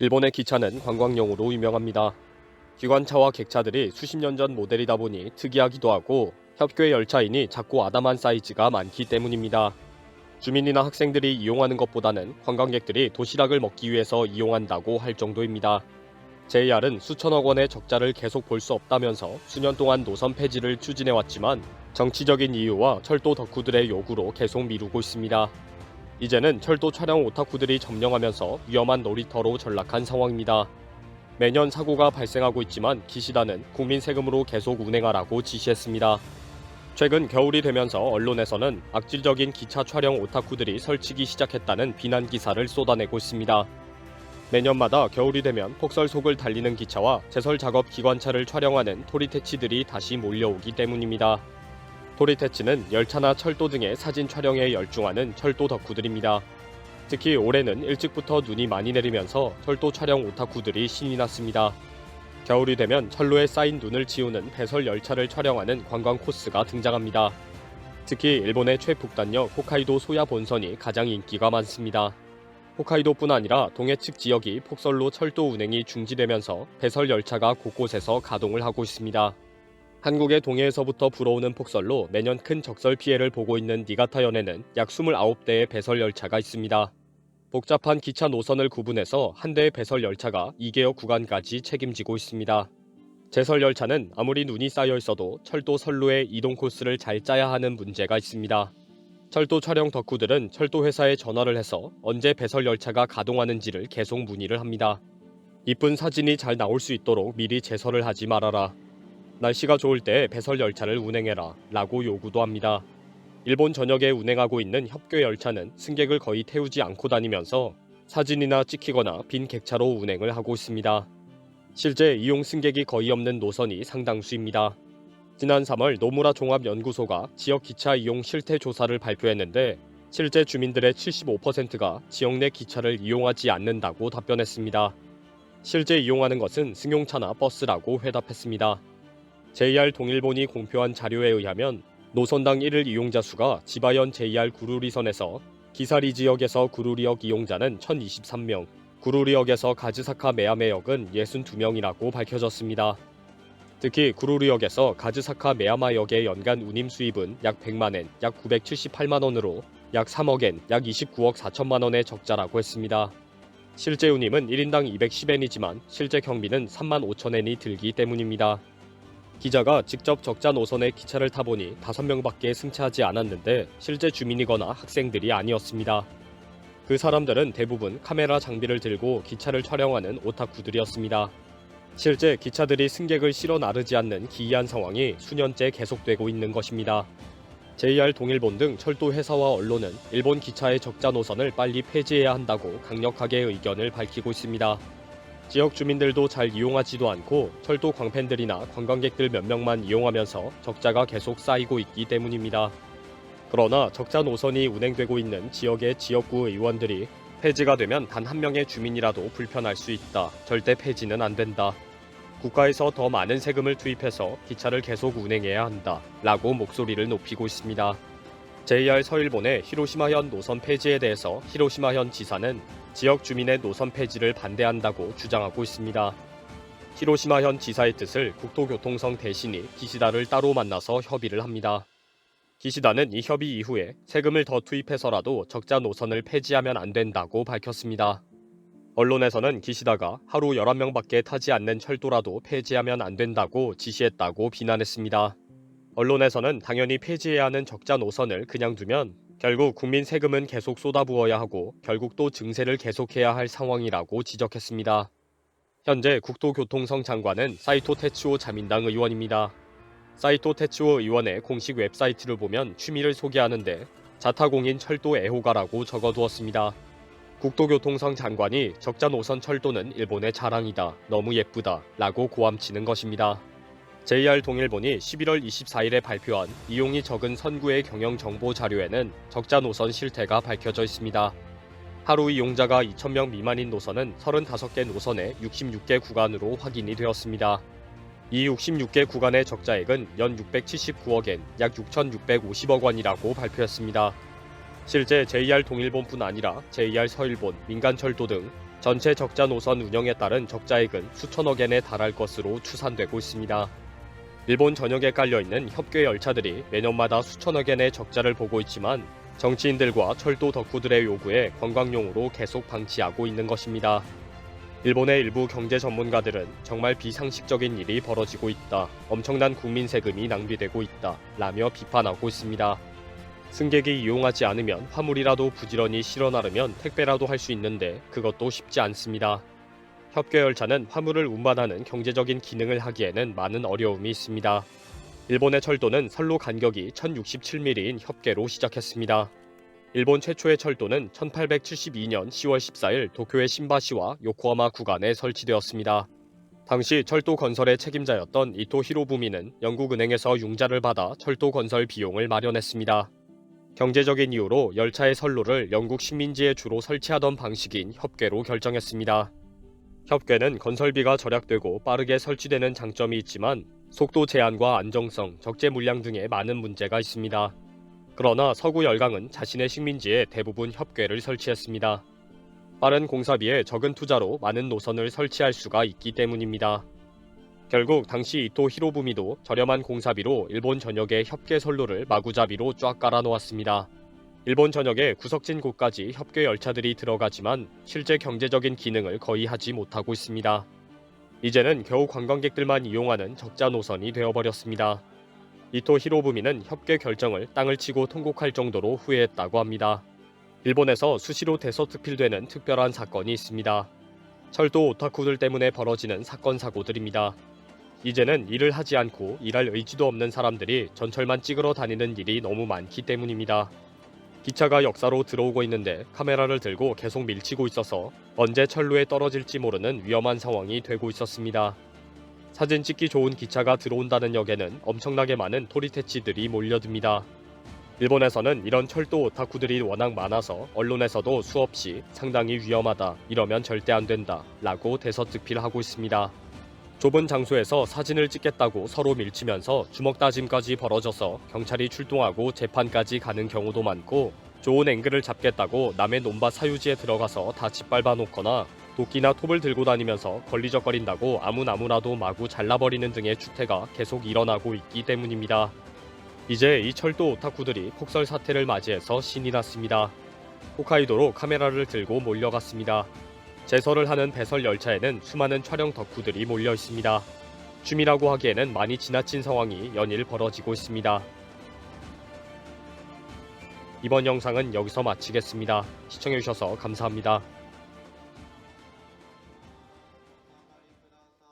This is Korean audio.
일본의 기차는 관광용으로 유명합니다. 기관차와 객차들이 수십 년 전 모델이다 보니 특이하기도 하고 협궤 열차이니 작고 아담한 사이즈가 많기 때문입니다. 주민이나 학생들이 이용하는 것보다는 관광객들이 도시락을 먹기 위해서 이용한다고 할 정도입니다. JR은 수천억 원의 적자를 계속 볼 수 없다면서 수년 동안 노선 폐지를 추진해왔지만 정치적인 이유와 철도 덕후들의 요구로 계속 미루고 있습니다. 이제는 철도 촬영 오타쿠들이 점령하면서 위험한 놀이터로 전락한 상황입니다. 매년 사고가 발생하고 있지만 기시다는 국민 세금으로 계속 운행하라고 지시했습니다. 최근 겨울이 되면서 언론에서는 악질적인 기차 촬영 오타쿠들이 설치기 시작했다는 비난 기사를 쏟아내고 있습니다. 매년마다 겨울이 되면 폭설 속을 달리는 기차와 제설 작업 기관차를 촬영하는 토리테치들이 다시 몰려오기 때문입니다. 토리테치는 열차나 철도 등의 사진 촬영에 열중하는 철도 덕후들입니다. 특히 올해는 일찍부터 눈이 많이 내리면서 철도 촬영 오타쿠들이 신이 났습니다. 겨울이 되면 철로에 쌓인 눈을 지우는 배설 열차를 촬영하는 관광 코스가 등장합니다. 특히 일본의 최북단역 홋카이도 소야 본선이 가장 인기가 많습니다. 홋카이도뿐 아니라 동해측 지역이 폭설로 철도 운행이 중지되면서 배설 열차가 곳곳에서 가동을 하고 있습니다. 한국의 동해에서부터 불어오는 폭설로 매년 큰 적설 피해를 보고 있는 니가타현에는 약 29대의 배설 열차가 있습니다. 복잡한 기차 노선을 구분해서 한 대의 배설 열차가 2개역 구간까지 책임지고 있습니다. 제설 열차는 아무리 눈이 쌓여 있어도 철도 선로의 이동 코스를 잘 짜야 하는 문제가 있습니다. 철도 촬영 덕후들은 철도 회사에 전화를 해서 언제 배설 열차가 가동하는지를 계속 문의를 합니다. 이쁜 사진이 잘 나올 수 있도록 미리 제설을 하지 말아라. 날씨가 좋을 때 배설 열차를 운행해라 라고 요구도 합니다. 일본 전역에 운행하고 있는 협교 열차는 승객을 거의 태우지 않고 다니면서 사진이나 찍히거나 빈 객차로 운행을 하고 있습니다. 실제 이용 승객이 거의 없는 노선이 상당수입니다. 지난 3월 노무라 종합연구소가 지역 기차 이용 실태 조사를 발표했는데 실제 주민들의 75%가 지역 내 기차를 이용하지 않는다고 답변했습니다. 실제 이용하는 것은 승용차나 버스라고 회답했습니다. JR 동일본이 공표한 자료에 의하면 노선당 1일 이용자 수가 지바현 JR 구루리선에서 기사리 지역에서 구루리역 이용자는 1023명, 구루리역에서 가즈사카 메야메역은 62명이라고 밝혀졌습니다. 특히 구루리역에서 가즈사카 메야마역의 연간 운임 수입은 약 100만엔, 약 978만 원으로 약 3억엔, 약 29억 4천만 원의 적자라고 했습니다. 실제 운임은 1인당 210엔이지만 실제 경비는 3만 5천엔이 들기 때문입니다. 기자가 직접 적자 노선의 기차를 타보니 5명밖에 승차하지 않았는데 실제 주민이거나 학생들이 아니었습니다. 그 사람들은 대부분 카메라 장비를 들고 기차를 촬영하는 오타쿠들이었습니다. 실제 기차들이 승객을 실어 나르지 않는 기이한 상황이 수년째 계속되고 있는 것입니다. JR 동일본 등 철도 회사와 언론은 일본 기차의 적자 노선을 빨리 폐지해야 한다고 강력하게 의견을 밝히고 있습니다. 지역 주민들도 잘 이용하지도 않고 철도 광팬들이나 관광객들 몇 명만 이용하면서 적자가 계속 쌓이고 있기 때문입니다. 그러나 적자 노선이 운행되고 있는 지역의 지역구 의원들이 폐지가 되면 단 한 명의 주민이라도 불편할 수 있다. 절대 폐지는 안 된다. 국가에서 더 많은 세금을 투입해서 기차를 계속 운행해야 한다. 라고 목소리를 높이고 있습니다. JR 서일본의 히로시마현 노선 폐지에 대해서 히로시마현 지사는 지역 주민의 노선 폐지를 반대한다고 주장하고 있습니다. 히로시마현 지사의 뜻을 국토교통성 대신이 기시다를 따로 만나서 협의를 합니다. 기시다는 이 협의 이후에 세금을 더 투입해서라도 적자 노선을 폐지하면 안 된다고 밝혔습니다. 언론에서는 기시다가 하루 11명밖에 타지 않는 철도라도 폐지하면 안 된다고 지시했다고 비난했습니다. 언론에서는 당연히 폐지해야 하는 적자 노선을 그냥 두면 결국 국민 세금은 계속 쏟아부어야 하고 결국 또 증세를 계속해야 할 상황이라고 지적했습니다. 현재 국토교통성 장관은 사이토 테츠오 자민당 의원입니다. 사이토 테츠오 의원의 공식 웹사이트를 보면 취미를 소개하는데 자타공인 철도 애호가라고 적어두었습니다. 국토교통성 장관이 적자 노선 철도는 일본의 자랑이다. 너무 예쁘다. 라고 고함치는 것입니다. JR 동일본이 11월 24일에 발표한 이용이 적은 선구의 경영 정보 자료에는 적자 노선 실태가 밝혀져 있습니다. 하루 이용자가 2,000명 미만인 노선은 35개 노선에 66개 구간으로 확인이 되었습니다. 이 66개 구간의 적자액은 연 679억엔, 약 6,650억 원이라고 발표했습니다. 실제 JR 동일본뿐 아니라 JR 서일본, 민간철도 등 전체 적자 노선 운영에 따른 적자액은 수천억 엔에 달할 것으로 추산되고 있습니다. 일본 전역에 깔려 있는 협궤 열차들이 매년마다 수천억 엔의 적자를 보고 있지만 정치인들과 철도 덕후들의 요구에 관광용으로 계속 방치하고 있는 것입니다. 일본의 일부 경제 전문가들은 정말 비상식적인 일이 벌어지고 있다. 엄청난 국민 세금이 낭비되고 있다. 라며 비판하고 있습니다. 승객이 이용하지 않으면 화물이라도 부지런히 실어 나르면 택배라도 할 수 있는데 그것도 쉽지 않습니다. 협궤 열차는 화물을 운반하는 경제적인 기능을 하기에는 많은 어려움이 있습니다. 일본의 철도는 선로 간격이 1067mm인 협궤로 시작했습니다. 일본 최초의 철도는 1872년 10월 14일 도쿄의 신바시와 요코하마 구간에 설치되었습니다. 당시 철도 건설의 책임자였던 이토 히로부미는 영국은행에서 융자를 받아 철도 건설 비용을 마련했습니다. 경제적인 이유로 열차의 선로를 영국 식민지에 주로 설치하던 방식인 협궤로 결정했습니다. 협궤는 건설비가 절약되고 빠르게 설치되는 장점이 있지만 속도 제한과 안정성, 적재 물량 등의 많은 문제가 있습니다. 그러나 서구 열강은 자신의 식민지에 대부분 협궤를 설치했습니다. 빠른 공사비에 적은 투자로 많은 노선을 설치할 수가 있기 때문입니다. 결국 당시 이토 히로부미도 저렴한 공사비로 일본 전역의 협궤 선로를 마구잡이로 쫙 깔아 놓았습니다. 일본 전역에 구석진 곳까지 협궤 열차들이 들어가지만 실제 경제적인 기능을 거의 하지 못하고 있습니다. 이제는 겨우 관광객들만 이용하는 적자 노선이 되어버렸습니다. 이토 히로부미는 협궤 결정을 땅을 치고 통곡할 정도로 후회했다고 합니다. 일본에서 수시로 대서특필되는 특별한 사건이 있습니다. 철도 오타쿠들 때문에 벌어지는 사건 사고들입니다. 이제는 일을 하지 않고 일할 의지도 없는 사람들이 전철만 찍으러 다니는 일이 너무 많기 때문입니다. 기차가 역사로 들어오고 있는데 카메라를 들고 계속 밀치고 있어서 언제 철로에 떨어질지 모르는 위험한 상황이 되고 있었습니다. 사진 찍기 좋은 기차가 들어온다는 역에는 엄청나게 많은 토리테치들이 몰려듭니다. 일본에서는 이런 철도 오타쿠들이 워낙 많아서 언론에서도 수없이 상당히 위험하다, 이러면 절대 안 된다, 라고 대서특필하고 있습니다. 좁은 장소에서 사진을 찍겠다고 서로 밀치면서 주먹 다짐까지 벌어져서 경찰이 출동하고 재판까지 가는 경우도 많고 좋은 앵글을 잡겠다고 남의 논밭 사유지에 들어가서 다 짓밟아 놓거나 도끼나 톱을 들고 다니면서 걸리적거린다고 아무 나무라도 마구 잘라버리는 등의 추태가 계속 일어나고 있기 때문입니다. 이제 이 철도 오타쿠들이 폭설 사태를 맞이해서 신이 났습니다. 홋카이도로 카메라를 들고 몰려갔습니다. 제설을 하는 배설 열차에는 수많은 촬영 덕후들이 몰려 있습니다. 춤이라고 하기에는 많이 지나친 상황이 연일 벌어지고 있습니다. 이번 영상은 여기서 마치겠습니다. 시청해주셔서 감사합니다.